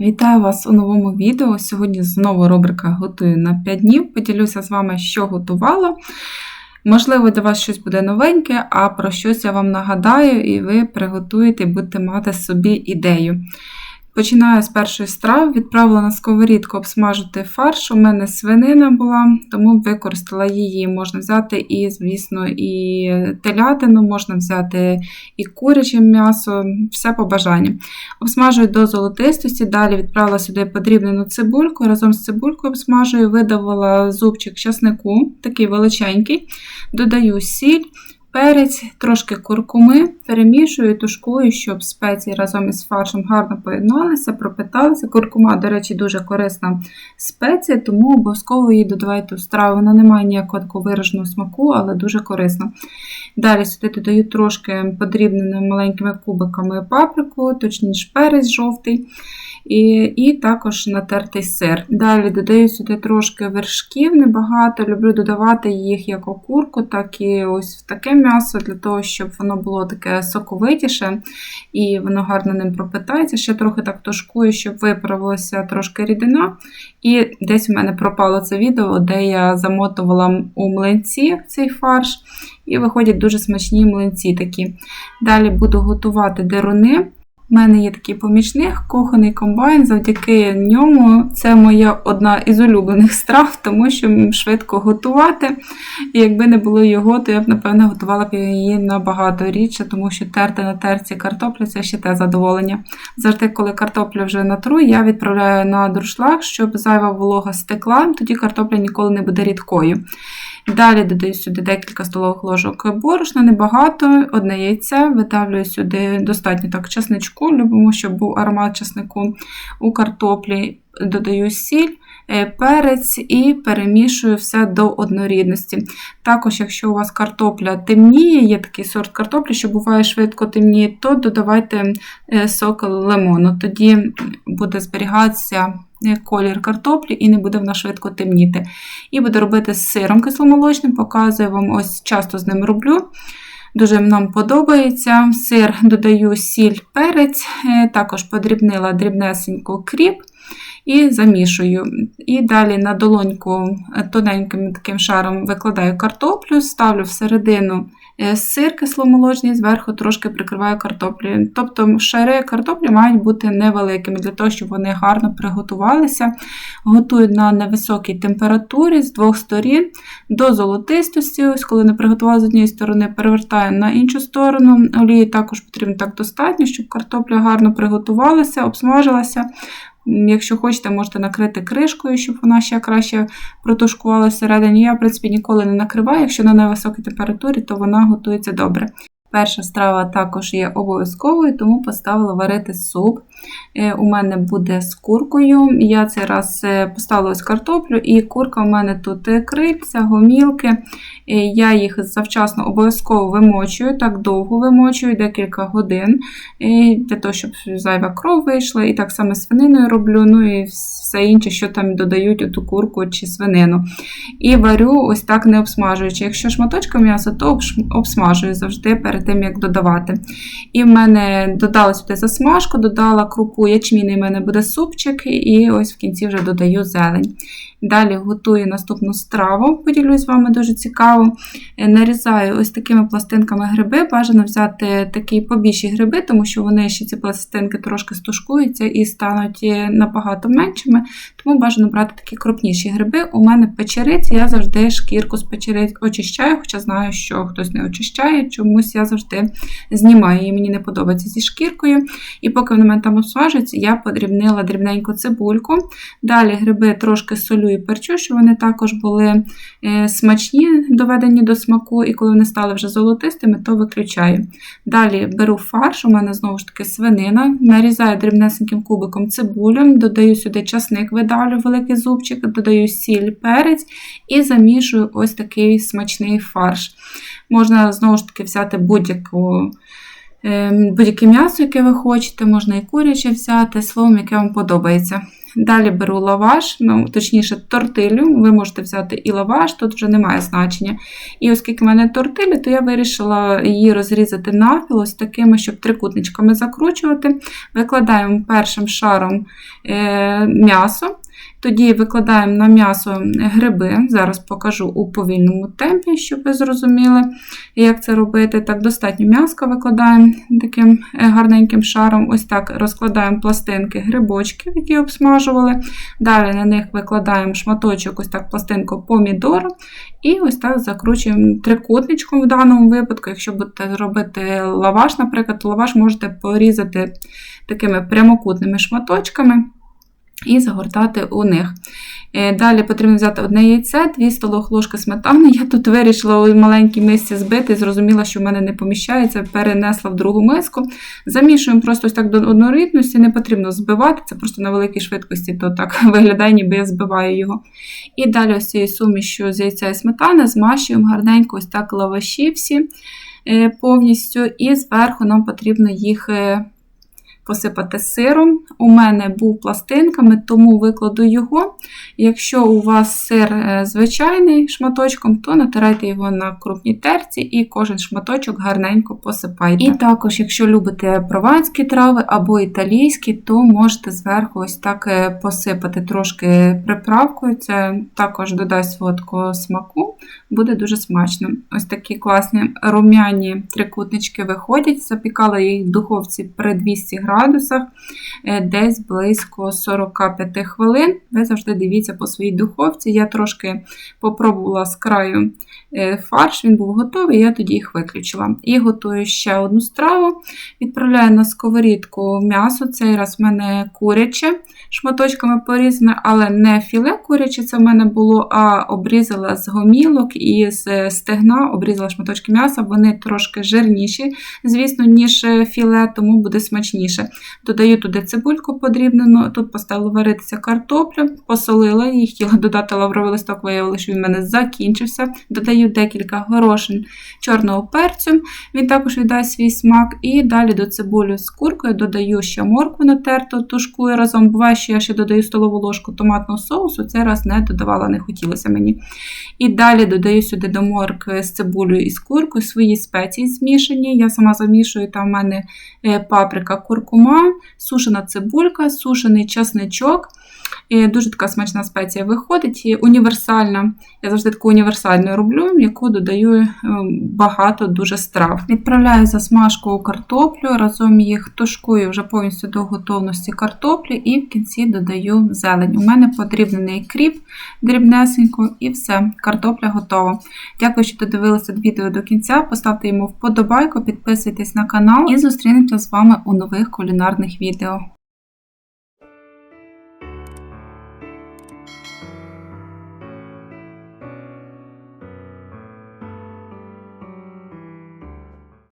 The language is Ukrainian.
Вітаю вас у новому відео. Сьогодні знову рубрика Готую на 5 днів. Поділюся з вами, що готувала. Можливо, для вас щось буде новеньке, а про щось я вам нагадаю, і ви приготуєте і будете мати собі ідею. Починаю з першої страви, відправила на сковорідку обсмажити фарш. У мене свинина була, тому використала її. Можна взяти і, звісно, і телятину, можна взяти і куряче м'ясо, все по бажанню. Обсмажую до золотистості, далі відправила сюди подрібнену цибульку. Разом з цибулькою обсмажую, видавила зубчик часнику, такий величенький, додаю сіль перець, трошки куркуми, перемішую, тушкую, щоб спеції разом із фаршем гарно поєдналися, пропиталися. Куркума, до речі, дуже корисна спеція, тому обов'язково її додавайте у страву. Вона не має ніякого такого вираженого смаку, але дуже корисна. Далі сюди додаю трошки подрібненими маленькими кубиками паприку, точніше перець жовтий. І і також натертий сир. Далі додаю сюди трошки вершків, небагато. Люблю додавати їх як окурку, так і ось в таке м'ясо, для того, щоб воно було таке соковитіше і воно гарно ним пропитається. Ще трохи так тушкую, щоб виправилася трошки рідина. І десь у мене пропало це відео, де я замотувала у млинці цей фарш. І виходять дуже смачні млинці такі. Далі буду готувати деруни. У мене є такий помічник, кухонний комбайн. Завдяки ньому це моя одна із улюблених страв, тому що швидко готувати. І якби не було його, то я б, напевно, готувала б її набагато рідше, тому що терти на терці картоплю це ще те задоволення. Завжди, коли картопля вже натру, я відправляю на дуршлаг, щоб зайва волога стекла, тоді картопля ніколи не буде рідкою. Далі додаю сюди декілька столових ложок борошна, небагато, одне яйце, видавлюю сюди достатньо так часничку, любимо, щоб був аромат часнику у картоплі, додаю сіль. Е, перець і перемішую все до однорідності. Також, якщо у вас картопля темніє, є такий сорт картоплі, що буває швидко темніє, то додавайте е, сок лимону. Тоді буде зберігатися е, колір картоплі і не буде вона швидко темніти. І буду робити з сиром кисломолочним, показую вам, ось часто з ним роблю. Дуже нам подобається. Сир додаю сіль, перець, також подрібнила дрібнесенько кріп і замішую. І далі на долоньку тоненьким таким шаром викладаю картоплю, ставлю всередину е, сир кисломолочний, зверху трошки прикриваю картоплю. Тобто шари картоплі мають бути невеликими, для того, щоб вони гарно приготувалися. Готую на невисокій температурі з двох сторін до золотистості. Ось Коли не приготувала з однієї сторони, перевертаю на іншу сторону. Олії також потрібно так достатньо, щоб картопля гарно приготувалася, обсмажилася. Якщо хочете, можете накрити кришкою, щоб вона ще краще протушкувала всередині. Я, в принципі, ніколи не накриваю, якщо на невисокій температурі, то вона готується добре. Перша страва також є обов'язковою, тому поставила варити суп. Е, у мене буде з куркою. Я цей раз е, поставила ось картоплю, і курка у мене тут е, крильця, гомілки. Я їх завчасно обов'язково вимочую, так довго вимочую, декілька годин, для того, щоб зайва кров вийшла. І так само свининою роблю, ну і все інше, що там додають у ту курку чи свинину. І варю ось так не обсмажуючи. Якщо шматочка м'яса, то обсмажую завжди перед тим, як додавати. І в мене додала сюди засмажку, додала крупу ячміни, в мене буде супчик, і ось в кінці вже додаю зелень. Далі готую наступну страву, поділюсь з вами дуже цікаво. Е, нарізаю ось такими пластинками гриби. Бажано взяти такі побільші гриби, тому що вони ще ці пластинки трошки стушкуються і стануть е, набагато меншими. Тому бажано брати такі крупніші гриби. У мене печериць, я завжди шкірку з печериць очищаю, хоча знаю, що хтось не очищає, чомусь я завжди знімаю. Її мені не подобається зі шкіркою. І поки вони мене там обсмажуються, я подрібнила дрібненьку цибульку. Далі гриби трошки солю і перчу, щоб вони також були е, смачні, доведені до смаку, і коли вони стали вже золотистими, то виключаю. Далі беру фарш, у мене знову ж таки свинина, нарізаю дрібнесеньким кубиком цибулю, додаю сюди часник, видавлю великий зубчик, додаю сіль, перець і замішую ось такий смачний фарш. Можна знову ж таки взяти будь-яку. Ем, будь-яке м'ясо, яке ви хочете, можна і куряче взяти, словом, яке вам подобається. Далі беру лаваш, ну, точніше, тортилю. Ви можете взяти і лаваш, тут вже немає значення. І оскільки в мене тортилі, то я вирішила її розрізати навпіл, ось такими, щоб трикутничками закручувати. Викладаємо першим шаром е, м'ясо. Тоді викладаємо на м'ясо гриби. Зараз покажу у повільному темпі, щоб ви зрозуміли, як це робити. Так, достатньо м'яска викладаємо таким е, гарненьким шаром. Ось так розкладаємо пластинки грибочків, які обсмажували. Далі на них викладаємо шматочок, ось так пластинку помідору. І ось так закручуємо трикутничком в даному випадку. Якщо будете робити лаваш, наприклад, лаваш можете порізати такими прямокутними шматочками і загортати у них. Е, далі потрібно взяти одне яйце, 2 столових ложки сметани. Я тут вирішила у маленькій мисці збити, зрозуміла, що в мене не поміщається, перенесла в другу миску. Замішуємо просто ось так до однорідності, не потрібно збивати, це просто на великій швидкості, то так виглядає, ніби я збиваю його. І далі ось цією сумішю з яйця і сметани змащуємо гарненько ось так лаваші всі е, повністю, і зверху нам потрібно їх е, посипати сиром. У мене був пластинками, тому викладу його. Якщо у вас сир е, звичайний шматочком, то натирайте його на крупній терці і кожен шматочок гарненько посипайте. І також, якщо любите прованські трави або італійські, то можете зверху ось так е, посипати трошки приправкою. Це також додасть сводкого смаку, буде дуже смачно. Ось такі класні рум'яні трикутнички виходять. Запікала їх в духовці при 200 градусів градусах е, десь близько 45 хвилин. Ви завжди дивіться по своїй духовці. Я трошки попробувала з краю е, фарш, він був готовий, я тоді їх виключила. І готую ще одну страву. Відправляю на сковорідку м'ясо. Цей раз в мене куряче, шматочками порізане, але не філе куряче, це в мене було, а обрізала з гомілок і з стегна, обрізала шматочки м'яса, вони трошки жирніші, звісно, ніж філе, тому буде смачніше. Додаю туди цибульку подрібнену, тут поставила варитися картоплю, посолила її, хотіла додати лавровий листок, виявила, що він в мене закінчився. Додаю декілька горошин чорного перцю, він також віддасть свій смак. І далі до цибулі з куркою додаю ще моркву натерту, тушкую разом. Буває, що я ще додаю столову ложку томатного соусу, цей раз не додавала, не хотілося мені. І далі додаю сюди до моркви з цибулею і з куркою свої спеції змішані. Я сама замішую, там в мене е, паприка, куркума куркума, сушена цибулька, сушений часничок. І Дуже така смачна спеція виходить. І універсальна. Я завжди таку універсальну роблю, яку додаю е, багато дуже страв. Відправляю засмажку у картоплю, разом їх тушкую вже повністю до готовності картоплі, і в кінці додаю зелень. У мене подрібнений кріп дрібнесенько, і все, картопля готова. Дякую, що додивилися відео до кінця. Поставте йому вподобайку, підписуйтесь на канал і зустрінемося з вами у нових кулінарних відео.